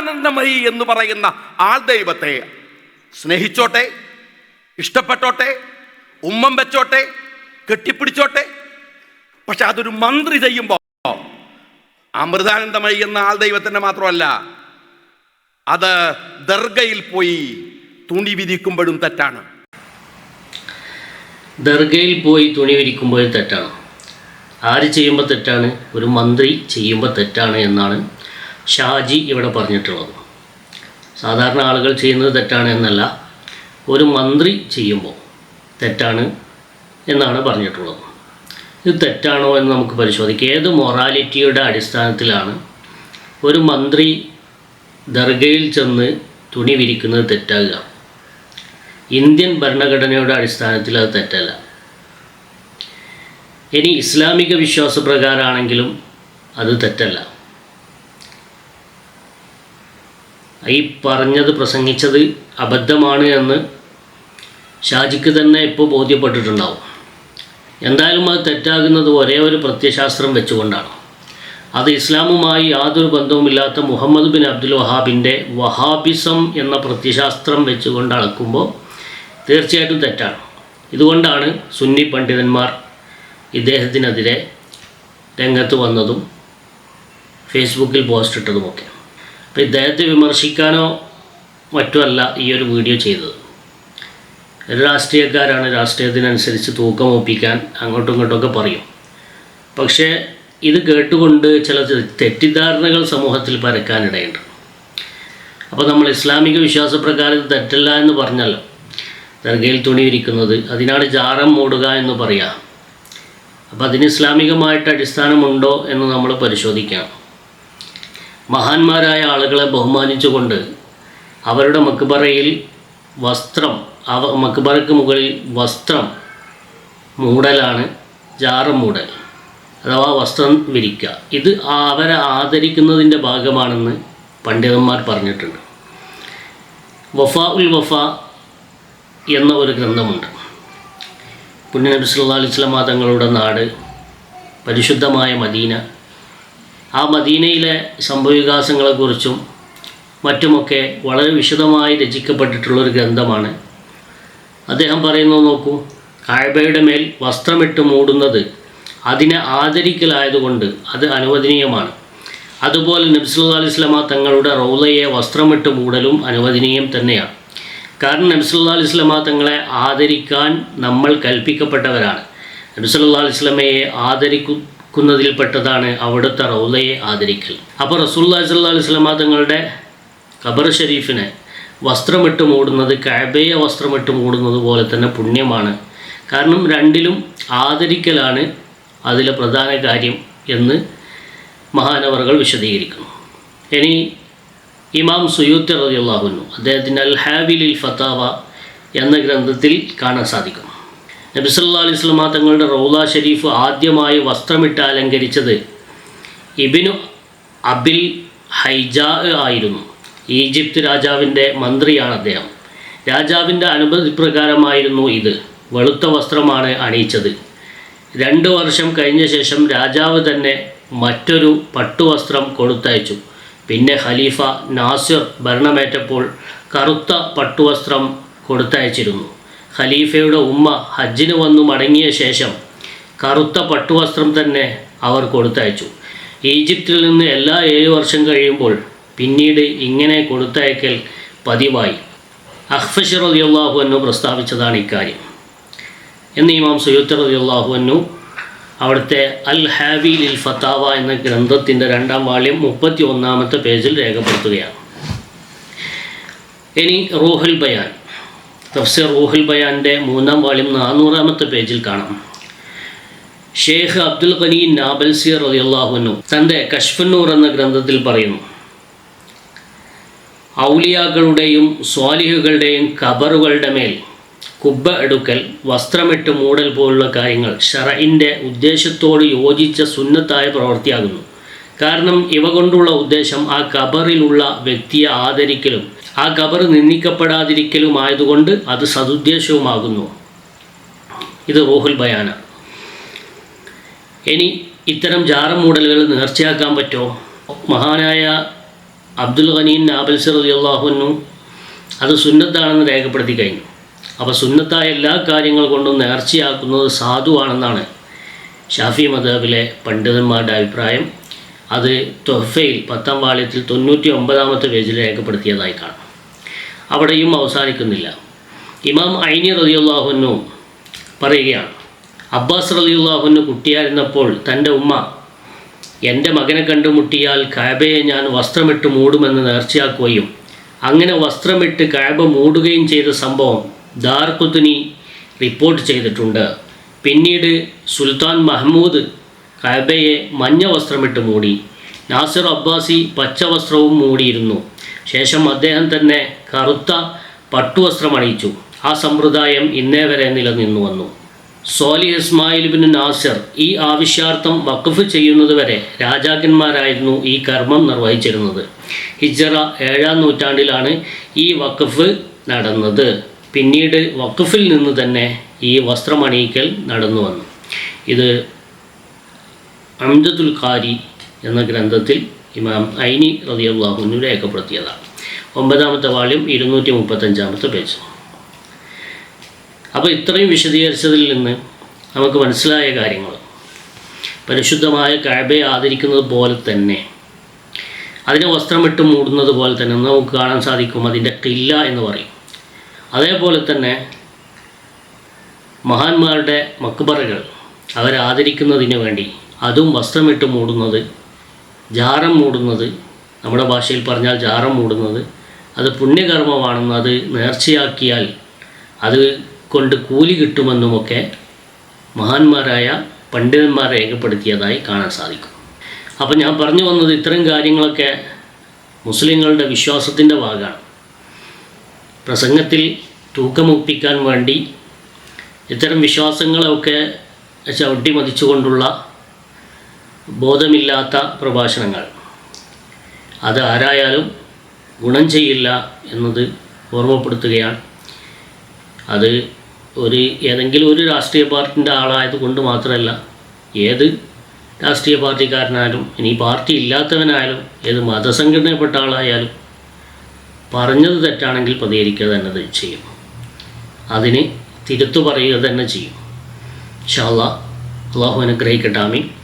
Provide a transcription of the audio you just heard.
അമൃതാനന്ദമയി എന്ന് പറയുന്ന ആൾ ദൈവത്തെ സ്നേഹിച്ചോട്ടെ ഇഷ്ടപ്പെട്ടോട്ടെ ഉമ്മം വെച്ചോട്ടെ കെട്ടിപ്പിടിച്ചോട്ടെ. പക്ഷെ അതൊരു മന്ത്രി ചെയ്യുമ്പോൾ അമൃതാനന്ദമയി എന്ന ആൾ ദൈവത്തിന്റെ മാത്രമല്ല അത് ദർഗയിൽ പോയി തുണി വിരിക്കുമ്പോഴും തെറ്റാണ്. ദർഗയിൽ പോയി തുണി വിരിക്കുമ്പോഴും തെറ്റാണ്. ആര് ചെയ്യുമ്പോൾ തെറ്റാണ്? ഒരു മന്ത്രി ചെയ്യുമ്പോൾ തെറ്റാണ് എന്നാണ് ഷാജി ഇവിടെ പറഞ്ഞിട്ടുള്ളത്. സാധാരണ ആളുകൾ ചെയ്യുന്നത് തെറ്റാണ് എന്നല്ല ഒരു മന്ത്രി ചെയ്യുമ്പോൾ തെറ്റാണ് എന്നാണ് പറഞ്ഞിട്ടുള്ളത്. ഇത് തെറ്റാണോ എന്ന് നമുക്ക് പരിശോധിക്കാം. ഏത് മൊറാലിറ്റിയുടെ അടിസ്ഥാനത്തിലാണ് ഒരു മന്ത്രി ദർഗയിൽ ചെന്ന് തുണി വിരിക്കുന്നത് തെറ്റാകുക? ഇന്ത്യൻ ഭരണഘടനയുടെ അടിസ്ഥാനത്തിൽ അത് തെറ്റല്ല. ഇനി ഇസ്ലാമിക വിശ്വാസപ്രകാരമാണെങ്കിലും അത് തെറ്റല്ല. ഈ പറഞ്ഞത് പ്രസംഗിച്ചത് അബദ്ധമാണ് എന്ന് ഷാജിക്ക് തന്നെ ഇപ്പോൾ ബോധ്യപ്പെട്ടിട്ടുണ്ടാവും. എന്തായാലും അത് തെറ്റാകുന്നത് ഒരേ ഒരു പ്രത്യശാസ്ത്രം വെച്ചുകൊണ്ടാണ്. അത് ഇസ്ലാമുമായി യാതൊരു ബന്ധവുമില്ലാത്ത മുഹമ്മദ് ബിൻ അബ്ദുൽ വഹാബിന്റെ വഹാബിസം എന്ന പ്രത്യശാസ്ത്രം വെച്ചുകൊണ്ട് അളക്കുമ്പോൾ തീർച്ചയായിട്ടും തെറ്റാണ്. ഇതുകൊണ്ടാണ് സുന്നി പണ്ഡിതന്മാർ ഇദ്ദേഹത്തിനെതിരെ രംഗത്ത് വന്നതും ഫേസ്ബുക്കിൽ പോസ്റ്റ് ഇട്ടതുമൊക്കെ അപ്പോൾ ഇദ്ദേഹത്തെ വിമർശിക്കാനോ മറ്റുമല്ല ഈ ഒരു വീഡിയോ ചെയ്തത്. ഒരു രാഷ്ട്രീയക്കാരാണ് രാഷ്ട്രീയത്തിനനുസരിച്ച് തൂക്കം ഒപ്പിക്കാൻ അങ്ങോട്ടും ഇങ്ങോട്ടുമൊക്കെ പറയും. പക്ഷേ ഇത് കേട്ടുകൊണ്ട് ചില തെറ്റിദ്ധാരണകൾ സമൂഹത്തിൽ പരക്കാനിടയുണ്ട്. അപ്പോൾ നമ്മൾ ഇസ്ലാമിക വിശ്വാസപ്രകാരം തെറ്റല്ല എന്ന് പറഞ്ഞല്ലോ. ദർഗയിൽ തുണി വിരിക്കുന്നത് അതിനാണ് ജാറം മൂടുക എന്ന് പറയാം. അപ്പോൾ അതിന് ഇസ്ലാമികമായിട്ട് അടിസ്ഥാനമുണ്ടോ എന്ന് നമ്മൾ പരിശോധിക്കണം. മഹാന്മാരായ ആളുകളെ ബഹുമാനിച്ചുകൊണ്ട് അവരുടെ മക്ബറയിൽ വസ്ത്രം അവ മക്ബറയ്ക്ക് മുകളിൽ വസ്ത്രം മൂടലാണ് ജാറ് മൂടൽ അഥവാ വസ്ത്രം വിരിക്കുക ഇത് അവരെ ആദരിക്കുന്നതിന്റെ ഭാഗമാണെന്ന് പണ്ഡിതന്മാർ പറഞ്ഞിട്ടുണ്ട്. വഫ ഉൽ വഫ എന്ന ഒരു ഗ്രന്ഥമുണ്ട്. പുണ്യനബി സല്ലാ അലൈഹി സ്വലാമ തങ്ങളുടെ നാട് പരിശുദ്ധമായ മദീന ആ മദീനയിലെ സംഭവവികാസങ്ങളെക്കുറിച്ചും മറ്റുമൊക്കെ വളരെ വിശദമായി രചിക്കപ്പെട്ടിട്ടുള്ളൊരു ഗ്രന്ഥമാണ്. അദ്ദേഹം പറയുന്നത് നോക്കൂ കാഴ്ബയുടെ മേൽ വസ്ത്രമിട്ട് മൂടുന്നത് അതിനെ ആദരിക്കലായതുകൊണ്ട് അത് അനുവദനീയമാണ്. അതുപോലെ നബ്സുല്ലാ അലൈഹി തങ്ങളുടെ റൗലയെ വസ്ത്രമിട്ട് മൂടലും അനുവദനീയം തന്നെയാണ്. കാരണം നബ്സുല്ലാ അലൈഹി തങ്ങളെ ആദരിക്കാൻ നമ്മൾ കൽപ്പിക്കപ്പെട്ടവരാണ്. നബ്സുല്ലാ അലിസ്ലമയെ സ്വലമയെ ആദരിക്കുന്നതിൽപ്പെട്ടതാണ് അവിടുത്തെ റൗലയെ ആദരിക്കൽ. അപ്പോൾ റസൂല്ലാ സ്വല്ലാ അലൈഹി സ്വലാമ തങ്ങളുടെ ഖബർ ഷരീഫിനെ വസ്ത്രമിട്ട് മൂടുന്നത് കഅബയെ വസ്ത്രമിട്ട് മൂടുന്നത് പോലെ തന്നെ പുണ്യമാണ്. കാരണം രണ്ടിലും ആദരിക്കലാണ് അതിലെ പ്രധാന കാര്യം എന്ന് മഹാനവറുകൾ വിശദീകരിക്കുന്നു. ഇനി ഇമാം സുയൂത്തറിയുള്ള അദ്ദേഹത്തിന്റെ അൽ ഹാബിലിൽ ഫത്താവ എന്ന ഗ്രന്ഥത്തിൽ കാണാൻ സാധിക്കും നബി സല്ലല്ലാഹു അലൈഹി തങ്ങളുടെ റൗല ഷരീഫ് ആദ്യമായി വസ്ത്രമിട്ട് അലങ്കരിച്ചത് ഇബിനു അബിൽ ഹൈജാ ആയിരുന്നു. ഈജിപ്ത് രാജാവിന്റെ മന്ത്രിയാണ് അദ്ദേഹം. രാജാവിന്റെ അനുമതി പ്രകാരമായിരുന്നു ഇത്. വെളുത്ത വസ്ത്രമാണ് അണിയിച്ചത്. രണ്ട് വർഷം കഴിഞ്ഞ ശേഷം രാജാവ് തന്നെ മറ്റൊരു പട്ടുവസ്ത്രം കൊടുത്തയച്ചു. പിന്നെ ഖലീഫ നാസിർ ഭരണമേറ്റപ്പോൾ കറുത്ത പട്ടുവസ്ത്രം കൊടുത്തയച്ചിരുന്നു. ഖലീഫയുടെ ഉമ്മ ഹജ്ജിന് വന്നു മടങ്ങിയ ശേഷം കറുത്ത പട്ടുവസ്ത്രം തന്നെ അവർ കൊടുത്തയച്ചു. ഈജിപ്തിൽ നിന്ന് എല്ലാ ഏഴ് വർഷം കഴിയുമ്പോൾ പിന്നീട് ഇങ്ങനെ കൊടുത്തയക്കൽ പതിവായി. അഹ്ഫഷർ റളിയല്ലാഹു അന്നു പ്രസ്താവിച്ചതാണ് ഇക്കാര്യം. എന്ന് ഇമാം സുയൂത്ത് റളിയല്ലാഹു അന്നു അവിടുത്തെ അൽ ഹാബി ലിൽ ഫത്താവ എന്ന ഗ്രന്ഥത്തിന്റെ രണ്ടാം വാള്യം മുപ്പത്തി ഒന്നാമത്തെ പേജിൽ രേഖപ്പെടുത്തുകയാണ്. ഇനി റൂഹുൽ ബയാൻ. തഫ്സീർ റൂഹുൽ ബയാന്റെ മൂന്നാം വാള്യം നാനൂറാമത്തെ പേജിൽ കാണാം. ഷെയ്ഖ് അബ്ദുൽ ഖനി നാബൽസിയർ റളിയല്ലാഹുനു തന്റെ കഷ്ഫന്നൂർ എന്ന ഗ്രന്ഥത്തിൽ പറയുന്നു ഔലിയാക്കളുടെയും സ്വാലിഹുകളുടെയും കബറുകളുടെ മേൽ കുബ്ബ എടുക്കൽ വസ്ത്രമിട്ട് മൂടൽ പോലുള്ള കാര്യങ്ങൾ ഷറയിന്റെ ഉദ്ദേശത്തോട് യോജിച്ച സുന്നത്തായ പ്രവൃത്തിയാകുന്നു. കാരണം ഇവ കൊണ്ടുള്ള ഉദ്ദേശം ആ കബറിലുള്ള വ്യക്തിയെ ആദരിക്കലും ആ ഖബർ നിന്ദിക്കപ്പെടാതിരിക്കലുമായതുകൊണ്ട് അത് സതുദ്ദേശവുമാകുന്നു ഇത് റോഹുൽ ബയാന. ഇനി ഇത്തരം ജാറം മൂടലുകൾ നേർച്ചയാക്കാൻ പറ്റുമോ മഹാനായ അബ്ദുൽ ഖനീൻ നാബൽസർ അള്ളാഹുനു അത് സുന്നത്താണെന്ന് രേഖപ്പെടുത്തി കഴിഞ്ഞു. അപ്പോൾ സുന്നത്തായ എല്ലാ കാര്യങ്ങൾ കൊണ്ടും നേർച്ചയാക്കുന്നത് സാധുവാണെന്നാണ് ഷാഫി മദബിലെ പണ്ഡിതന്മാരുടെ അഭിപ്രായം. അത് തൊഹഫയിൽ പത്താം വാള്യത്തിൽ തൊണ്ണൂറ്റി ഒമ്പതാമത്തെ പേജിൽ രേഖപ്പെടുത്തിയതായി കാണാം. അവിടെയും അവസാനിക്കുന്നില്ല. ഇമാം ഐനി റതിയുള്ളാഹുന്നു പറയുകയാണ് അബ്ബാസ് റലിയുള്ളാഹുന്നു കുട്ടിയായിരുന്നപ്പോൾ തന്റെ ഉമ്മ എന്റെ മകനെ കണ്ടുമുട്ടിയാൽ കാബയെ ഞാൻ വസ്ത്രമിട്ട് മൂടുമെന്ന് നേർച്ചയാക്കുകയും അങ്ങനെ വസ്ത്രമിട്ട് കാബ മൂടുകയും ചെയ്ത സംഭവം ദാർഖുദ്നി റിപ്പോർട്ട് ചെയ്തിട്ടുണ്ട്. പിന്നീട് സുൽത്താൻ മഹ്മൂദ് കാബയെ മഞ്ഞ വസ്ത്രമിട്ട് മൂടി നാസിർ അബ്ബാസി പച്ച വസ്ത്രവും മൂടിയിരുന്നു. ശേഷം അദ്ദേഹം തന്നെ കറുത്ത പട്ടുവസ്ത്രം അണിയിച്ചു. ആ സമ്പ്രദായം ഇന്നേ വരെ നിലനിന്നു വന്നു. സോലി ഇസ്മായിൽ ബിൻ നാസർ ഈ ആവശ്യാർത്ഥം വഖഫ് ചെയ്യുന്നതുവരെ രാജാക്കന്മാരായിരുന്നു ഈ കർമ്മം നിർവഹിച്ചിരുന്നത്. ഹിജറ ഏഴാം നൂറ്റാണ്ടിലാണ് ഈ വഖഫ് നടന്നത്. പിന്നീട് വഖഫിൽ നിന്ന് തന്നെ ഈ വസ്ത്രമണിയിക്കൽ നടന്നു വന്നു. ഇത് അംദത്തുൽ ഖാരി എന്ന ഗ്രന്ഥത്തിൽ ഇമാം ഐനി റതിയുള്ളാഹുനു രേഖപ്പെടുത്തിയതാണ്. ഒമ്പതാമത്തെ വാള്യം ഇരുന്നൂറ്റി മുപ്പത്തഞ്ചാമത്തെ പേജ്. അപ്പോൾ ഇത്രയും വിശദീകരിച്ചതിൽ നിന്ന് നമുക്ക് മനസ്സിലായ കാര്യങ്ങൾ. പരിശുദ്ധമായ കഴബയെ ആദരിക്കുന്നത് പോലെ തന്നെ അതിനെ വസ്ത്രമിട്ട് മൂടുന്നത് പോലെ തന്നെ നമുക്ക് കാണാൻ സാധിക്കും. അതിന്റെ കില്ല എന്ന് പറയും. അതേപോലെ തന്നെ മഹാന്മാരുടെ മക്ബറകൾ അവരാദരിക്കുന്നതിന് വേണ്ടി അതും വസ്ത്രമിട്ട് മൂടുന്നത് ജാറം മൂടുന്നത് നമ്മുടെ ഭാഷയിൽ പറഞ്ഞാൽ ജാറം മൂടുന്നത് അത് പുണ്യകർമ്മമാണെന്ന് അത് നേർച്ചയാക്കിയാൽ അത് കൊണ്ട് കൂലി കിട്ടുമെന്നുമൊക്കെ മഹാന്മാരായ പണ്ഡിതന്മാർ രേഖപ്പെടുത്തിയതായി കാണാൻ സാധിക്കും. അപ്പം ഞാൻ പറഞ്ഞു വന്നത് ഇത്തരം കാര്യങ്ങളൊക്കെ മുസ്ലിങ്ങളുടെ വിശ്വാസത്തിന്റെ ഭാഗമാണ്. പ്രസംഗത്തിൽ തൂക്കമൊപ്പിക്കാൻ വേണ്ടി ഇത്തരം വിശ്വാസങ്ങളെയൊക്കെ ചവിട്ടി മതിച്ചുകൊണ്ടുള്ള ബോധമില്ലാത്ത പ്രഭാഷണങ്ങൾ. അത് ആരായാലും ഗുണം ചെയ്യില്ല എന്നത് ഓർമ്മപ്പെടുത്തുകയാണ്. അത് ഒരു ഏതെങ്കിലും ഒരു രാഷ്ട്രീയ പാർട്ടിന്റെ ആളായത് കൊണ്ട് മാത്രമല്ല ഏത് രാഷ്ട്രീയ പാർട്ടിക്കാരനായാലും ഇനി പാർട്ടി ഇല്ലാത്തവനായാലും ഏത് മതസംഘടനപ്പെട്ട ആളായാലും പറഞ്ഞത് തെറ്റാണെങ്കിൽ പ്രതികരിക്കുക തന്നെ ചെയ്യും. അതിന് തിരുത്തു പറയുക തന്നെ ചെയ്യും. ഷാ അള്ളാഹു അനുഗ്രഹിക്കട്ടാമി